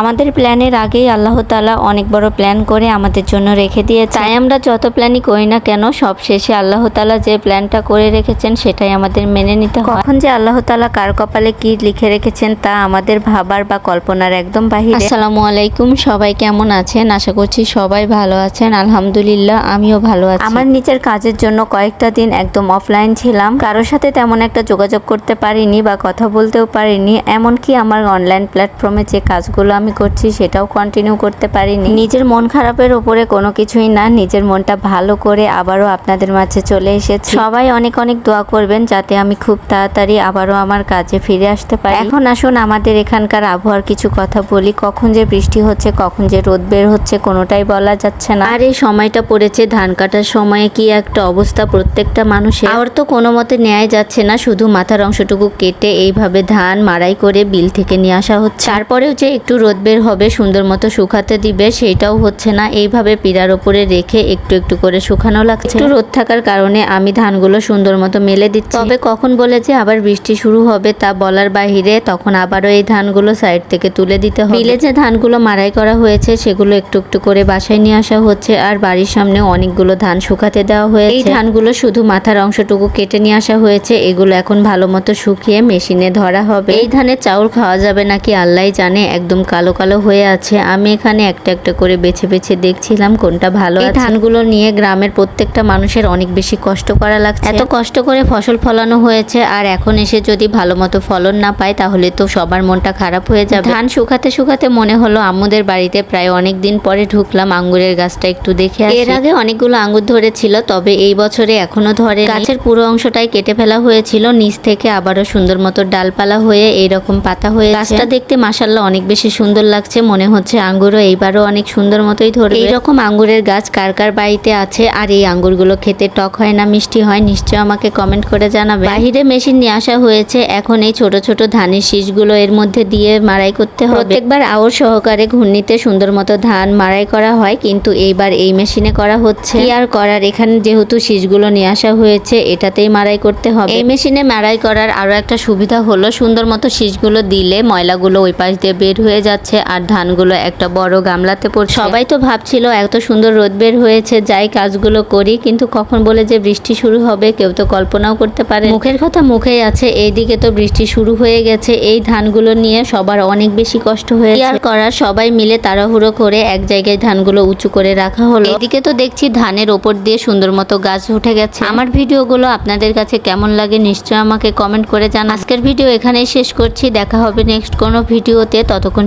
আমাদের প্ল্যানের আগেই আল্লাহ তালা অনেক বড় প্ল্যান করে আমাদের জন্য রেখে দিয়ে তাই আমরা যত প্ল্যানই করি না কেন সব শেষে আল্লাহ তালা যে প্ল্যানটা করে রেখেছেন সেটাই আমাদের মেনে নিতে হয়। কখন যে আল্লাহ তালা কার কপালে কি লিখে রেখেছেন তা আমাদের ভাবার বা কল্পনার একদম বাহিরে। আসসালামু আলাইকুম সবাই কেমন আছেন? আশা করছি সবাই ভালো আছেন। আলহামদুলিল্লাহ আমিও ভালো আছি। আমার নিজের কাজের জন্য কয়েকটা দিন একদম অফলাইন ছিলাম। কারোর সাথে তেমন একটা যোগাযোগ করতে পারিনি বা কথা বলতেও পারিনি। এমনকি আমার অনলাইন প্ল্যাটফর্মে যে কাজগুলো আমি করছি সেটাও কন্টিনিউ করতে পারিনি। নিজের মন খারাপের ওপরে কোনো কিছুই না, নিজের মনটা ভালো করে আবারও আপনাদের মাঝে চলে এসেছি। সবাই অনেক অনেক দোয়া করবেন যাতে আমি খুব তাড়াতাড়ি আবারও আমার কাজে ফিরে আসতে পারি। এখন আসুন আমাদের এখানকার আবহাওয়ার কিছু কথা বলি। কখন যে বৃষ্টি হচ্ছে, কখন যে রোদ বের হচ্ছে, কোনোটাই বলা যাচ্ছে না। আর এই সময়টা পড়েছে, ধান কাটার সময়ে কি একটা অবস্থা প্রত্যেকটা মানুষের। আর তো কোনো মতে নেয় যাচ্ছে না, শুধু মাথার অংশটুকু কেটে এইভাবে ধান মাড়াই করে বিল থেকে নিয়ে আসা হচ্ছে। তারপরেও যে একটু রোদ বের হবে, সুন্দর মতো শুকাতে দিবে সেইটাও হচ্ছে না। এইভাবে পিড়ার ওপরে রেখে একটু একটু করে শুকানো লাগছে। একটু রোদ থাকার কারণে আমি ধানগুলো সুন্দর মতো মেলে দিচ্ছি। তবে কখন বলে যে আবার বৃষ্টি শুরু হবে তা বলার বাহিরে তখন আবারও এই ধানগুলো সাইড থেকে তুলে দিতে হবে। বিলে যে ধানগুলো মাড়াই করা হয়েছে, সেগুলো একটু একটু করে বাসায় নিয়ে আসা হচ্ছে আর বাড়ির সামনে অনেকগুলো ধান শুকাতে দেওয়া হয়েছে। এই ধানগুলো শুধু মাথার অংশটুকু কেটে নিয়ে আসা হয়েছে, এগুলো এখন ভালো মতো শুকিয়ে মেশিনে ধরা হবে। এই ধানের চাউল খাওয়া যাবে নাকি আল্লাহ জানে, একদম কালো কালো হয়ে আছে। আমি এখানে একটা একটা করে বেছে বেছে দেখছিলাম কোনটা ভালো এই ধানগুলো নিয়ে গ্রামের প্রত্যেকটা মানুষের অনেক বেশি কষ্ট করা লাগছে। এত কষ্ট করে ফসল ফলানো হয়েছে আর এখন এসে যদি ভালো মতো ফলন না পায় তাহলে তো সবার মনটা খারাপ হয়ে যাবে। ধান শুকাতে শুকাতে মনে হলো আম্মুদের বাড়িতে প্রায় অনেক দিন পরে ঢুকলাম আঙ্গুরের গাছটা একটু দেখে। এর আগে অনেকগুলো আঙ্গুর ধরেছিল তবে এই বছরে এখনও ধরে গাছের পুরো অংশটাই কেটে ফেলা হয়েছিল নিচ থেকে আবারও সুন্দর মতো ডালপালা হয়ে এইরকম পাতা হয়ে গাছটা দেখতে মাসাল্লাহ অনেক বেশি সুন্দর লাগছে, মনে হচ্ছে আঙ্গুরও এইবারও অনেক সুন্দর মতোই ধরবে। এইরকম আঙ্গুরের গাছ কার কার বাড়িতে আছে আর এই আঙ্গুরগুলো খেতে টক হয় না, মিষ্টি হয় নিশ্চয় আমাকে কমেন্ট করে জানাবে। বাহিরে মেশিন নিয়ে আসা হয়েছে, এখন এই ছোট ছোট ধানের শীষগুলো এর মধ্যে দিয়ে মারাই করতে হবে। প্রত্যেকবার আওর সহকারে ঘূর্ণিতে সুন্দর মতো ধান মাড়াই করা হয়, কিন্তু এইবার এই মেশিনে করা হচ্ছে। কি আর করার, এখানে যেহেতু শীষগুলো নিয়ে আসা হয়েছে, এটাতেই মারাই করতে হবে। এই মেশিনে মারাই করার আরও একটা সুবিধা হলো, সুন্দর মতো শীষগুলো দিলে ময়লাগুলো ওই পাশ দিয়ে বের হয়ে যাচ্ছে। আর ধানগুলো একটা বড় গামলাতে পড়ছে। সবাই তো ভাবছিল, এত সুন্দর রোদ বের হয়েছে, যাই কাজগুলো করি, কিন্তু কখন বলে যে বৃষ্টি শুরু হবে, কেউ তো কল্পনাও করতে পারে। মুখের কথা মুখেই আছে, এইদিকে তো বৃষ্টি শুরু হয়ে গেছে, এই ধানগুলো নিয়ে সবার অনেক বেশি কষ্ট হয়েছে। আর করার, সবাই মিলে তাড়াহুড়ো করে এক জায়গায় ধানগুলো উঁচু করে রাখা হলো। এদিকে তো দেখছি ধানের ওপর দিয়ে সুন্দর মতো গাছ উঠে গেছে। আমার ভিডিওগুলো আপনাদের কাছে কেমন লাগে নিশ্চয় আমাকে কমেন্ট করে জান আজকের ভিডিও এখানেই শেষ করছি, দেখা হবে নেক্সট কোনো ভিডিওতে, ততক্ষণ